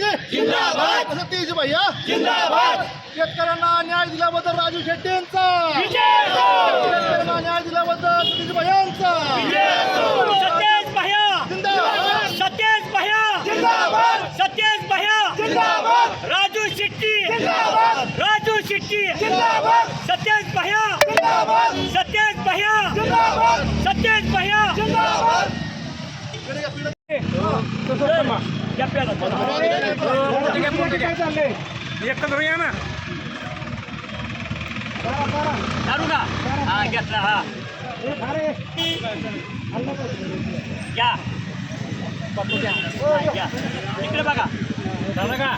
शेट्टी. जिंदाबाद. सतीश भैया. जिंदाबाद. शेतकऱ्यांना न्याय दिल्याबद्दल राजू शेट्टी यांचा विजय! शेतकऱ्यांना न्याय दिल्याबद्दल सतीश भैयांचा. सतेज भैया. जिंदाबाद. सतेज भैया. जिंदाबाद. सतेज भैया. जिंदाबाद. राजू शेट्टी. जिंदाबाद. राजू शेट्टी. जिंदाबाद. सतेज भैया. जिंदाबाद. सतेज भैया. जिंदाबाद. सतेज भैया. जिंदाबाद. या प्याला. दारू का हा घेतला हा. घ्या. घ्या. इकडे बघा. झालं का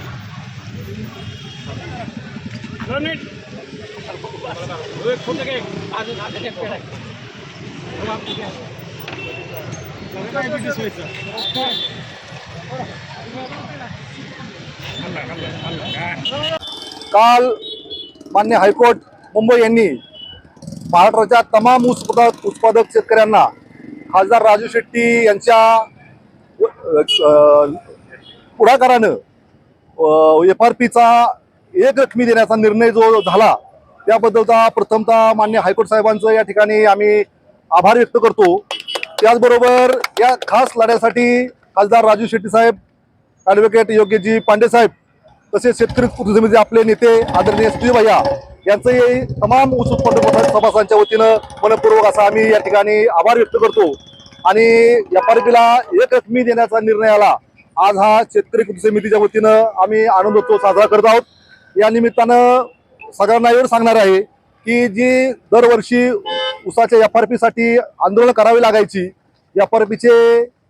दोन मिनिट. खोटं काय? अजून आता एक पेढा आहे. काल मान्य हायकोर्ट मुंबई यांनी महाराष्ट्राच्या तमाम ऊस उत्पादक उत्पादक शेतकऱ्यांना खासदार राजू शेट्टी यांच्या पुढाकारानं एफ आर पीचा एक रकमी देण्याचा निर्णय जो झाला त्याबद्दलचा प्रथमतः मान्य हायकोर्ट साहेबांचं या ठिकाणी आम्ही आभार व्यक्त करतो. त्याचबरोबर या खास लढ्यासाठी खासदार राजू शेट्टी साहेब ॲडव्होकेट योग्यजी पांडेसाहेब तसेच शेतकरी कृती आपले नेते आदरणीय सुधीर भैया यांचंही तमाम ऊस उत्पादक सभासांच्या वतीनं मनपूर्वक असा आम्ही या ठिकाणी आभार व्यक्त करतो. आणि एफ आर पीला एक रकमी देण्याचा निर्णय आला. आज हा शेतकरी कृषी समितीच्या वतीनं आम्ही आनंदोत्सव साजरा करत आहोत. या निमित्तानं सगळ्यांना एवढं सांगणार आहे की जी दरवर्षी उसाच्या एफ आर पीसाठी आंदोलन करावी लागायची एफ आर पीचे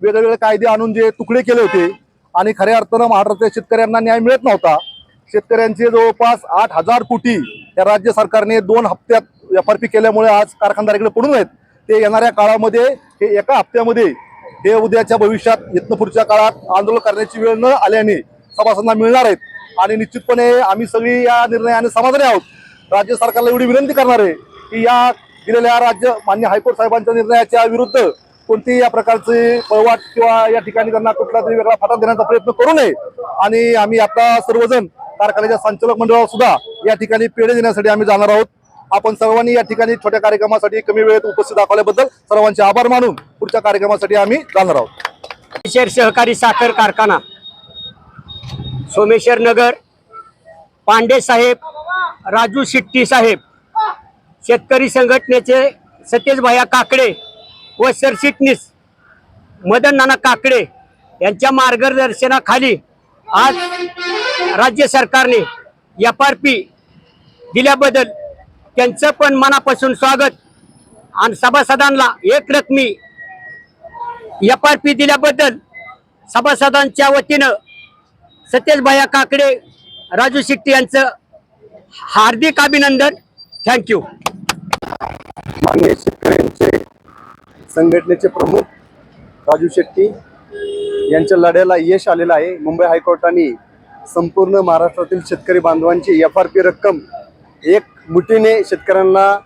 वेगवेगळे कायदे आणून जे तुकडे केले होते आणि खऱ्या अर्थानं महाराष्ट्रातल्या शेतकऱ्यांना न्याय मिळत नव्हता. शेतकऱ्यांचे जवळपास आठ हजार कोटी या राज्य सरकारने दोन हप्त्यात एफ आर पी केल्यामुळे आज कारखानदाराकडे पडून आहेत. ते येणाऱ्या काळामध्ये हे एका हप्त्यामध्ये हे उद्याच्या भविष्यात इथनं पुढच्या काळात आंदोलन करण्याची वेळ न आल्याने सभासदांना मिळणार आहेत. आणि निश्चितपणे आम्ही सगळी या निर्णयाने समाधानी आहोत. राज्य सरकारला एवढी विनंती करणार आहे की या दिलेल्या राज्य मान्य हायकोर्ट साहेबांच्या निर्णयाच्या विरुद्ध कोणतीही या प्रकारची पळवाट किंवा या ठिकाणी त्यांना कुठला तरी वेगळा फाटा देण्याचा प्रयत्न करू नये. आणि आम्ही आता सर्वजण कारखान्याच्या संचालक मंडळावर सुद्धा या ठिकाणी पेढे देण्यासाठी आम्ही जाणार आहोत. आपण सर्वांनी या ठिकाणी छोट्या कार्यक्रमासाठी कमी वेळेत उपस्थित दाखवल्याबद्दल सर्वांचे आभार मानून पुढच्या कार्यक्रमासाठी आम्ही जाणार आहोत. शेर सहकारी साखर कारखाना सोमेश्वर नगर पांडे साहेब राजू शिट्टी साहेब शेतकरी संघटनेचे सतेज काकडे व सरचिटणीस मदन नाना काकडे यांच्या मार्गदर्शनाखाली आज राज्य सरकारने एफ आर पी दिल्याबद्दल त्यांचं पण मनापासून स्वागत. आणि सभासदांना एक रकमी एफ आर पी दिल्याबद्दल सभासदांच्या वतीनं सतेशभाया काकडे राजू शिट्टी यांचं हार्दिक अभिनंदन. थँक्यू मान्य शेतकऱ्यांचे संघटनेचे प्रमुख राजू शेट्टी यांच्या लढ्याला यश आलेलं आहे. मुंबई हायकोर्टाने संपूर्ण महाराष्ट्रातील शेतकरी बांधवांची एफ आर पी रक्कम एक मुठीने शेतकऱ्यांना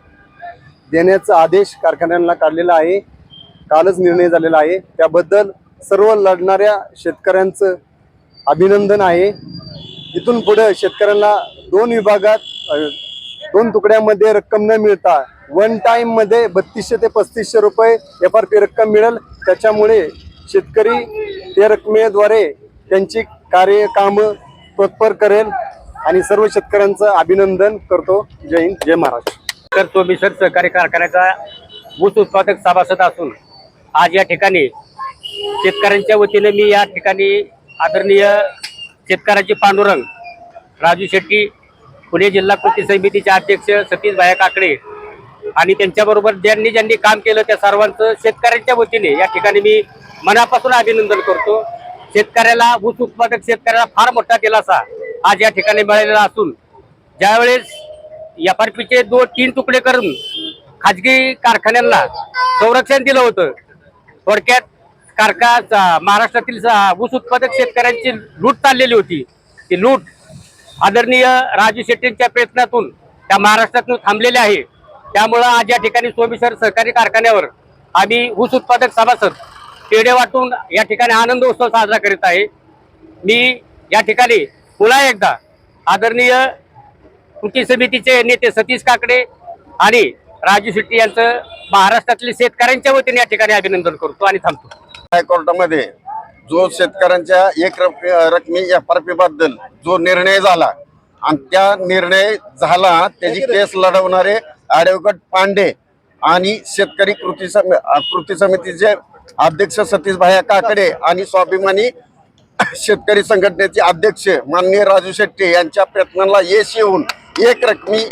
देण्याचा आदेश कारखान्यांना काढलेला आहे. कालच निर्णय झालेला आहे. त्याबद्दल सर्व लढणाऱ्या शेतकऱ्यांचं अभिनंदन आहे. इथून पुढे शेतकऱ्यांना दोन विभागात दोन तुकड्यामध्ये रक्कम न मिळता वन टाइममध्ये बत्तीसशे ते पस्तीसशे रुपये एफ आर पी रक्कम मिळेल. त्याच्यामुळे शेतकरी त्या रकमेद्वारे त्यांची कार्य काम तत्पर करेल आणि सर्व शेतकऱ्यांचं अभिनंदन करतो. जय हिंद जय महाराष्ट्र. तर तो मिसर सहकारी कारखान्याचा ऊस उत्पादक सभासद असून आज या ठिकाणी शेतकऱ्यांच्या वतीने मी या ठिकाणी आदरणीय शेतकऱ्याचे पांडुरंग राजू शेट्टी पुणे जिल्हा कृती समितीचे अध्यक्ष सतीश भाया काकडे आणि त्यांच्याबरोबर ज्यांनी ज्यांनी काम केलं त्या सर्वांचं शेतकऱ्यांच्या वतीने या ठिकाणी मी मनापासून अभिनंदन करतो. शेतकऱ्याला ऊस उत्पादक शेतकऱ्याला फार मोठा दिलासा आज या ठिकाणी मिळालेला असून ज्यावेळेस एफ आर पीचे दोन तीन तुकडे करून खाजगी कारखान्यांना संरक्षण दिलं होतं थोडक्यात कारखा महाराष्ट्रातील स- ऊस उत्पादक शेतकऱ्यांची लूट चाललेली होती. ती लूट आदरणीय राजू शेट्टींच्या प्रयत्नातून त्या महाराष्ट्रातून थांबलेले आहे. त्यामुळं आज या ठिकाणी सोमेश्वर सहकारी कारखान्यावर आम्ही ऊस उत्पादक सभासद पेढे वाटून या ठिकाणी आनंद उत्सव साजरा करीत आहे. मी या ठिकाणी पुन्हा एकदा आदरणीय कृती समितीचे नेते सतीश काकडे आणि राजू शेट्टी यांचं महाराष्ट्रातील शेतकऱ्यांच्या वतीने या ठिकाणी अभिनंदन करतो आणि थांबतो. हायकोर्टामध्ये जो शेतकऱ्यांच्या एक रकमी एफ आर पी बद्दल जो निर्णय झाला आणि त्या निर्णय झाला त्याची केस लढवणारे ॲडव्होकेट पांडे आणि शेतकरी कृती सम कृती समितीचे अध्यक्ष सतीश भाया काकडे आणि स्वाभिमानी शेतकरी संघटनेचे अध्यक्ष माननीय राजू शेट्टी यांच्या प्रयत्नाला यश येऊन एक रकमी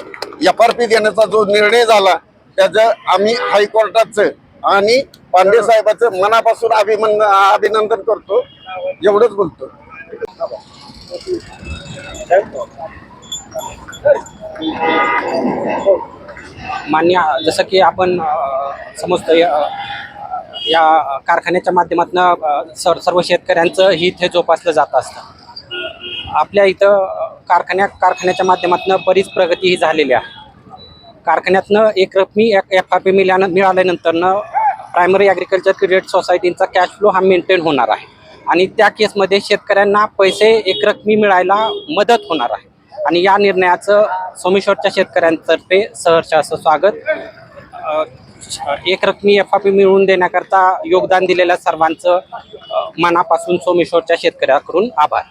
एफ आर पी देण्याचा जो निर्णय झाला त्याचं आम्ही हायकोर्टाचं आणि पांडे साहेबाचं मनापासून अभिमन अभिनंदन करतो. एवढंच बोलतो. मान्य जसं की आपण समजतो या या कारखान्याच्या माध्यमातून सर सर्व शेतकऱ्यांचं हित हे जोपासलं जात असतं. आपल्या इथं कारखान्या कारखान्याच्या माध्यमातून बरीच प्रगती ही झालेली आहे. कारखान्यातनं एक रकमी एफ आर पी मिळाल्या मिळाल्यानंतरनं प्रायमरी ॲग्रिकल्चर क्रेडिट सोसायटींचा कॅश फ्लो हा मेंटेन होणार आहे. आणि त्या केसमध्ये शेतकऱ्यांना पैसे एकरकमी मिळायला मदत होणार आहे. आणि या निर्णयाचं सोमेश्वरच्या शेतकऱ्यांतर्फे सहर्ष असं स्वागत. एक रकमी एफ आर पी मिळवून देण्याकरता योगदान दिलेल्या सर्वांचं मनापासून सोमेश्वरच्या शेतकऱ्याकडून आभार.